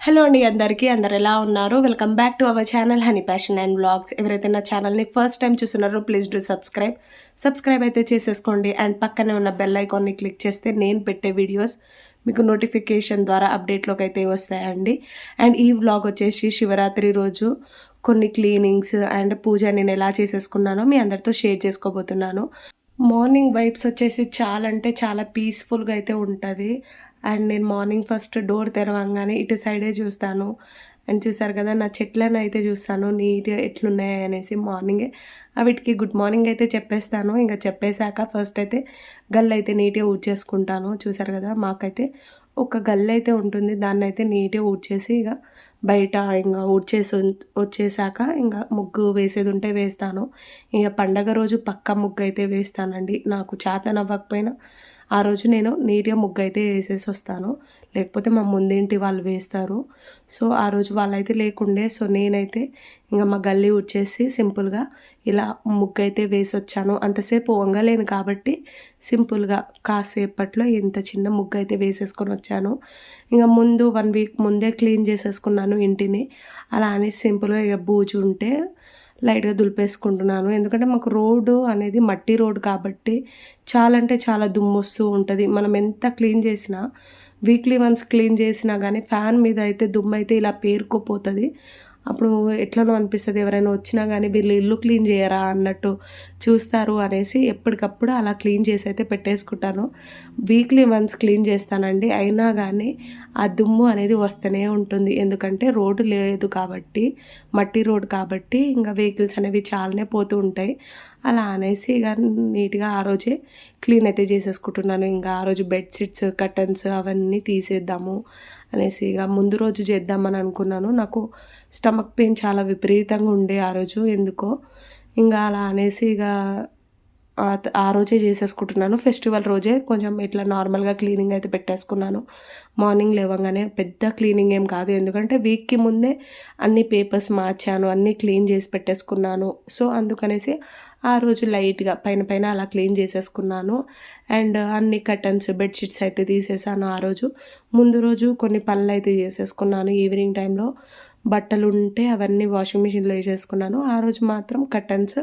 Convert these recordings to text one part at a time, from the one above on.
Hello అండి అందరికీ. అందరు ఎలా ఉన్నారు? Welcome back to our channel Honey passion and blogs ఎవరైతే నా ఛానల్ని ఫస్ట్ టైం చూస్తున్నారో ప్లీజ్ డూ సబ్స్క్రైబ్ సబ్స్క్రైబ్ అయితే చేసేసుకోండి. అండ్ పక్కనే ఉన్న బెల్ ఐకాన్ని క్లిక్ చేస్తే నేను పెట్టే వీడియోస్ మీకు నోటిఫికేషన్ ద్వారా అప్డేట్లోకి అయితే వస్తాయండి. అండ్ ఈ వ్లాగ్ వచ్చేసి శివరాత్రి రోజు కొన్ని క్లీనింగ్స్ అండ్ పూజ నేను ఎలా చేసేసుకున్నానో మీ అందరితో షేర్ చేసుకోబోతున్నాను. మార్నింగ్ వైబ్స్ వచ్చేసి చాలా అంటే చాలా పీస్ఫుల్గా అయితే ఉంటుంది. అండ్ నేను మార్నింగ్ ఫస్ట్ డోర్ తెరవంగానే ఇటు సైడే చూస్తాను. అండ్ చూసారు కదా నా చెట్లను అయితే చూస్తాను. నీట్గా ఎట్లున్నాయి అనేసి మార్నింగే. వీటికి గుడ్ మార్నింగ్ అయితే చెప్పేస్తాను. ఇంకా చెప్పేశాక ఫస్ట్ అయితే గల్లు అయితే నీట్గా ఊడ్చేసుకుంటాను చూసారు కదా మాకైతే ఒక గల్లు అయితే ఉంటుంది. దాన్ని అయితే నీట్గా ఊడ్చేసి ఇక బయట ఇంకా ఊడ్చేసి వచ్చేసాక ఇంకా ముగ్గు వేసేది ఉంటే వేస్తాను. ఇక పండగ రోజు పక్క ముగ్గు అయితే వేస్తానండి. నాకు చేతనవ్వకపోయినా ఆ రోజు నేను నీట్గా ముగ్గు అయితే వేసేసి వస్తాను. లేకపోతే మా ముందేంటి వాళ్ళు వేస్తారు. సో ఆ రోజు వాళ్ళైతే లేకుండే సో నేనైతే ఇంకా మా గల్లీ వచ్చేసి సింపుల్గా ఇలా ముగ్గు అయితే వేసి వచ్చాను అంతసేపు వంగలేను కాబట్టి సింపుల్గా కాసేపట్లో ఇంత చిన్న ముగ్గు అయితే వేసేసుకొని వచ్చాను. ఇంకా ముందు వన్ వీక్ ముందే క్లీన్ చేసేసుకున్నాను ఇంటిని. అలా అని సింపుల్గా ఇక బూజు ఉంటే లైట్గా దులిపేసుకుంటున్నాను. ఎందుకంటే మాకు రోడ్డు అనేది మట్టి రోడ్డు కాబట్టి చాలా అంటే చాలా దుమ్ము వస్తూ ఉంటుంది. మనం ఎంత క్లీన్ చేసినా వీక్లీ వన్స్ క్లీన్ చేసినా కానీ ఫ్యాన్ మీద అయితే దుమ్ము అయితే ఇలా పేరుకోపోతుంది. అప్పుడు ఎట్లనో అనిపిస్తుంది ఎవరైనా వచ్చినా కానీ వీళ్ళు ఇల్లు క్లీన్ చేయరా అన్నట్టు చూస్తారు అనేసి ఎప్పటికప్పుడు అలా క్లీన్ చేసి అయితే పెట్టేసుకుంటాను. వీక్లీ వన్స్ క్లీన్ చేస్తానండి. అయినా కానీ ఆ దుమ్ము అనేది వస్తూనే ఉంటుంది. ఎందుకంటే రోడ్డు లేదు కాబట్టి మట్టి రోడ్ కాబట్టి ఇంకా వెహికల్స్ అనేవి చాలానే పోతూ ఉంటాయి. అలా అనేసి ఇక నీట్గా ఆ రోజే క్లీన్ అయితే చేసేసుకుంటున్నాను. ఇంకా ఆ రోజు బెడ్షీట్స్ కర్టన్స్ అవన్నీ తీసేద్దాము. అనేసి ఇక ముందు రోజు చేద్దామని అనుకున్నాను. నాకు స్టమక్ పెయిన్ చాలా విపరీతంగా ఉండే ఆ రోజు ఎందుకో ఇంకా అలా అనేసి ఇక ఆ రోజే చేసేసుకుంటున్నాను. ఫెస్టివల్ రోజే కొంచెం ఇట్లా నార్మల్గా క్లీనింగ్ అయితే పెట్టేసుకున్నాను. మార్నింగ్ లేవగానే పెద్ద క్లీనింగ్ ఏం కాదు. ఎందుకంటే వీక్కి ముందే అన్ని పేపర్స్ మార్చాను అన్నీ క్లీన్ చేసి పెట్టేసుకున్నాను. సో అందుకనేసి ఆ రోజు లైట్గా పైన పైన అలా క్లీన్ చేసేసుకున్నాను. అండ్ అన్ని కర్టన్స్ బెడ్షీట్స్ అయితే తీసేసాను ఆ రోజు. ముందు రోజు కొన్ని పనులు అయితే చేసేసుకున్నాను ఈవినింగ్ టైంలో. బట్టలు ఉంటే అవన్నీ వాషింగ్ మిషన్లో వేసేసుకున్నాను. ఆ రోజు మాత్రం కర్టన్స్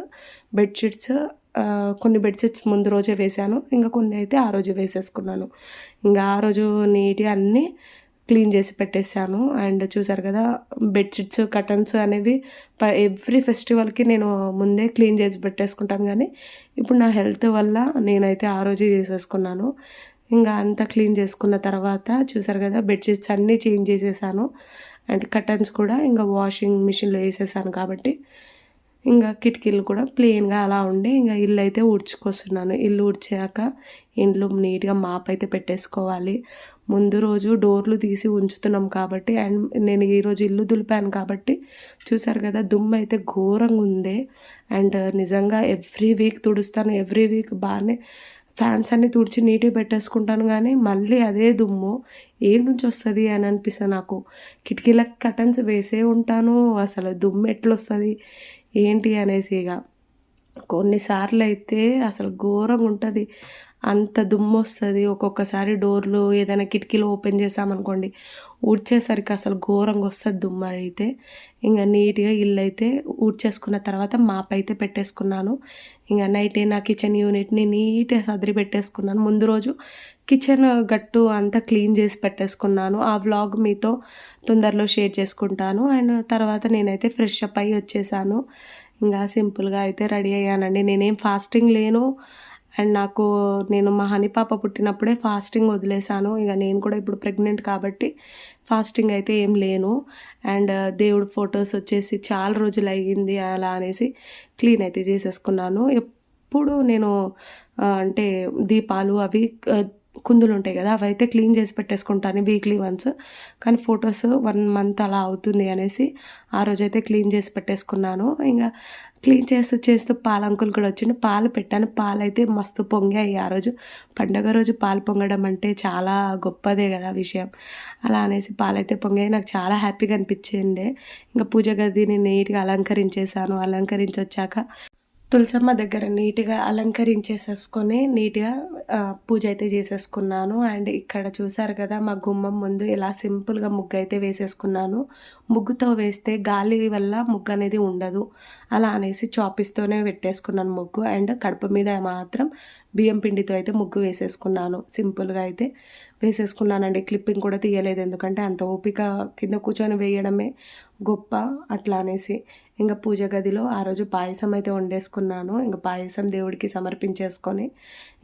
బెడ్షీట్స్ కొన్ని బెడ్షీట్స్ ముందు రోజే వేసాను. ఇంకా కొన్ని అయితే ఆ రోజు వేసేసుకున్నాను. ఇంకా ఆ రోజు నీట్గా అన్నీ క్లీన్ చేసి పెట్టేశాను. అండ్ చూసారు కదా బెడ్షీట్స్ కటన్స్ అనేవి ఎవ్రీ ఫెస్టివల్కి నేను ముందే క్లీన్ చేసి పెట్టేసుకుంటాను కానీ ఇప్పుడు నా హెల్త్ వల్ల నేనైతే ఆ రోజే చేసేసుకున్నాను. ఇంకా అంతా క్లీన్ చేసుకున్న తర్వాత చూసారు కదా బెడ్షీట్స్ అన్నీ చేంజ్ చేసేసాను. అండ్ కటన్స్ కూడా ఇంకా వాషింగ్ మిషన్లో వేసేసాను కాబట్టి ఇంకా కిటికీలు కూడా ప్లెయిన్గా అలా ఉండి ఇంకా ఇల్లు అయితే ఊడ్చుకొస్తున్నాను. ఇల్లు ఊడ్చాక ఇంట్లో నీట్గా మాప్ అయితే పెట్టేసుకోవాలి. ముందు రోజు డోర్లు తీసి ఉంచుతున్నాం కాబట్టి అండ్ నేను ఈరోజు ఇల్లు దులిపాను కాబట్టి చూసారు కదా దుమ్ము అయితే ఘోరంగా ఉంది అండ్ నిజంగా ఎవ్రీ వీక్ తుడుస్తాను ఎవ్రీ వీక్ బాగానే ఫ్యాన్స్ అన్ని తుడిచి నీట్గా పెట్టేసుకుంటాను కానీ మళ్ళీ అదే దుమ్ము. ఏ నుంచి వస్తుంది అని అనిపిస్తుంది నాకు. కిటికీలకు కటన్స్ వేసే ఉంటాను అసలు దుమ్ము ఎట్లొస్తుంది? ఏంటి అనేసి ఇక కొన్నిసార్లు అయితే అసలు ఘోరంగా ఉంటుంది అంత దుమ్ము వస్తుంది ఒక్కొక్కసారి డోర్లు ఏదైనా కిటికీలు ఓపెన్ చేసామనుకోండి ఊడ్చేసరికి అసలు ఘోరంగా వస్తుంది దుమ్ము అయితే. ఇంకా నీట్గా ఇల్లు అయితే ఊడ్చేసుకున్న తర్వాత మాప్ అయితే పెట్టేసుకున్నాను. ఇంకా నైట్ నా కిచెన్ యూనిట్ని నీట్గా సదిరి పెట్టేసుకున్నాను. ముందు రోజు కిచెన్ గట్టు అంతా క్లీన్ చేసి పెట్టేసుకున్నాను. ఆ వ్లాగ్ మీతో తొందరలో షేర్ చేసుకుంటాను. అండ్ తర్వాత నేనైతే ఫ్రెష్ అప్ అయ్యి వచ్చేసాను. ఇంకా సింపుల్గా అయితే రెడీ అయ్యానండి. నేనేం ఫాస్టింగ్ లేను. అండ్ నాకు నేను మా హనీ పాప పుట్టినప్పుడే ఫాస్టింగ్ వదిలేశాను. ఇక నేను కూడా ఇప్పుడు ప్రెగ్నెంట్ కాబట్టి ఫాస్టింగ్ అయితే ఏం లేను. అండ్ దేవుడు ఫొటోస్ వచ్చేసి చాలా రోజులు అయ్యింది అలా అనేసి క్లీన్ అయితే చేసేసుకున్నాను. ఎప్పుడు నేను అంటే దీపాలు అవి కుందులు ఉంటాయి కదా అవైతే క్లీన్ చేసి పెట్టేసుకుంటాను వీక్లీ వన్స్ కానీ ఫొటోస్ వన్ మంత్ అలా అవుతుంది అనేసి ఆ రోజైతే క్లీన్ చేసి పెట్టేసుకున్నాను. ఇంకా క్లీన్ చేస్తూ చేస్తూ పాలంకులు కూడా వచ్చింది పాలు పెట్టాను. పాలు అయితే మస్తు పొంగాయి ఆ రోజు. పండగ రోజు పాలు పొంగడం అంటే చాలా గొప్పదే కదా విషయం. అలా అనేసి పాలు అయితే పొంగాయి. నాకు చాలా హ్యాపీగా అనిపించిండే. ఇంకా పూజ గదిని నీట్గా అలంకరించేసాను అలంకరించి వచ్చాక తులసమ్మ దగ్గర నీట్‌గా అలంకరించేసేసుకొని నీట్‌గా పూజ అయితే చేసేసుకున్నాను. అండ్ ఇక్కడ చూసారు కదా! మా గుమ్మం ముందు ఇలా సింపుల్‌గా ముగ్గు అయితే వేసేసుకున్నాను. ముగ్గుతో వేస్తే గాలి వల్ల ముగ్గు అనేది ఉండదు. అలా అనేసి చాపిస్తోనే పెట్టేసుకున్నాను ముగ్గు. అండ్ కడుపు మీద మాత్రం బియ్యం పిండితో అయితే ముగ్గు వేసేసుకున్నాను. సింపుల్‌గా అయితే వేసేసుకున్నానండి. క్లిప్పింగ్ కూడా తీయలేదు. ఎందుకంటే అంత ఓపిక కింద కూర్చొని వేయడమే గొప్ప అట్లా అనేసి. ఇంకా పూజ గదిలో ఆ రోజు పాయసం అయితే వండేసుకున్నాను. ఇంకా పాయసం దేవుడికి సమర్పించేసుకొని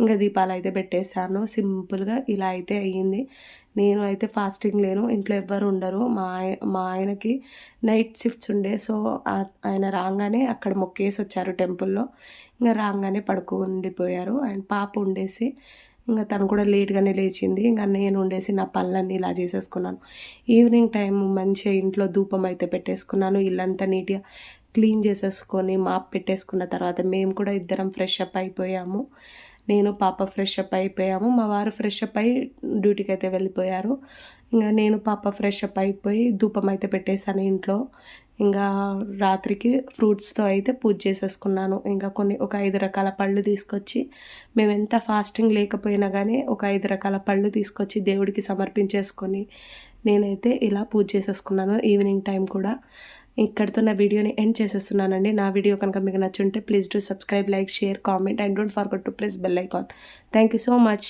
ఇంకా దీపాలు అయితే పెట్టేసాను. సింపుల్‌గా ఇలా అయితే అయ్యింది. నేను అయితే ఫాస్టింగ్ లేను. ఇంట్లో ఎవ్వరు ఉండరు. మా మా ఆయనకి నైట్ షిఫ్ట్స్ ఉండే. సో, ఆయన రాగానే అక్కడ మొక్కేసి వచ్చారు టెంపుల్‌లో. ఇంకా రాగానే పడుకుండిపోయారు. అండ్ పాప ఉండేసి ఇంకా తను కూడా లేట్‌గానే లేచింది. ఇంకా నేను ఉండేసి నా పనులన్నీ ఇలా చేసేసుకున్నాను. ఈవినింగ్ టైం మంచిగా ఇంట్లో ధూపం అయితే పెట్టేసుకున్నాను. ఇల్లంతా నీట్‌గా క్లీన్ చేసేసుకొని మాప్ పెట్టేసుకున్న తర్వాత మేము కూడా ఇద్దరం ఫ్రెష్ అప్ అయిపోయాము. నేను, పాప ఫ్రెష్ అప్ అయిపోయాము. మా వారు ఫ్రెష్ అప్ అయి డ్యూటీకి అయితే వెళ్ళిపోయారు. ఇంకా నేను, పాప ఫ్రెష్ అప్ అయిపోయి ధూపం అయితే పెట్టేసాను ఇంట్లో. ఇంకా రాత్రికి ఫ్రూట్స్‌తో అయితే పూజ చేసేసుకున్నాను. ఇంకా కొన్ని ఒక ఐదు రకాల పళ్ళు తీసుకొచ్చి మేము ఎంత ఫాస్టింగ్ లేకపోయినా కానీ ఒక ఐదు రకాల పళ్ళు తీసుకొచ్చి దేవుడికి సమర్పించేసుకొని నేనైతే ఇలా పూజ చేసేసుకున్నాను. ఈవినింగ్ టైం కూడా. ఇక్కడితో నా వీడియోని ఎండ్ చేసేస్తున్నానండి. నా వీడియో కనుక మీకు నచ్చుంటే please do subscribe, like, share, comment and don't forget to press bell icon. Thank you so much.